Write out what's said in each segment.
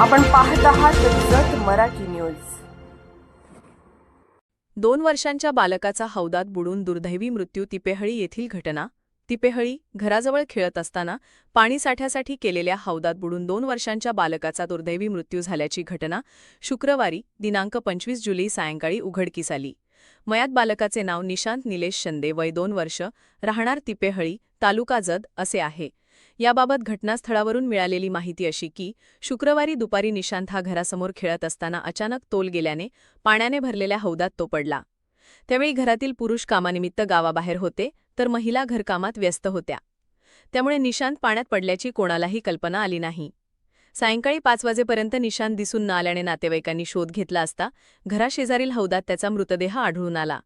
आपण पाहत आहात जत मराठी न्यूज. दोन वर्षांच्या बालकाचा हौदात बुडून दुर्दैवी मृत्यू तिपेहळी येथील घटना. तिपेहळी घराजवळ खेळत असताना पाणीसाठ्यासाठी केलेल्या हौदात बुडून दोन वर्षांच्या बालकाचा दुर्दैवी मृत्यू झाल्याची घटना शुक्रवारी दिनांक पंचवीस जुलै सायंकाळी उघडकीस आली. मयात बालकाचे नाव निशांत निलेश शंदे वय दोन वर्ष राहणार तिपेहळी तालुका जद असे आहे. याबाबत घटनास्थळावरून मिळालेली माहिती अशी की शुक्रवारी दुपारी निशांत हा घरासमोर खेळत असताना अचानक तोल गेल्याने पाण्याने भरलेल्या हौदात तो पडला. त्यावेळी घरातील पुरुष कामानिमित्त गावाबाहेर होते तर महिला घरकामात व्यस्त होत्या. त्यामुळे निशांत पाण्यात पडल्याची कोणालाही कल्पना आली नाही. सायंकाळी पाच वाजेपर्यंत निशांत दिसून न आल्याने नातेवाईकांनी शोध घेतला असता घराशेजारील हौदात त्याचा मृतदेह आढळून आला.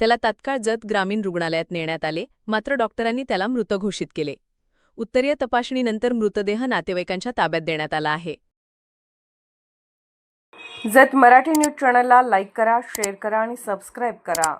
त्याला तात्काळ जत ग्रामीण रुग्णालयात नेण्यात आले मात्र डॉक्टरांनी त्याला मृत घोषित केले. उत्तरीय तपासणीनंतर मृतदेह नातेवाईकांच्या ताब्यात देण्यात आला आहे. जत मराठी न्यूज चॅनलला लाईक करा शेअर करा आणि सबस्क्राईब करा.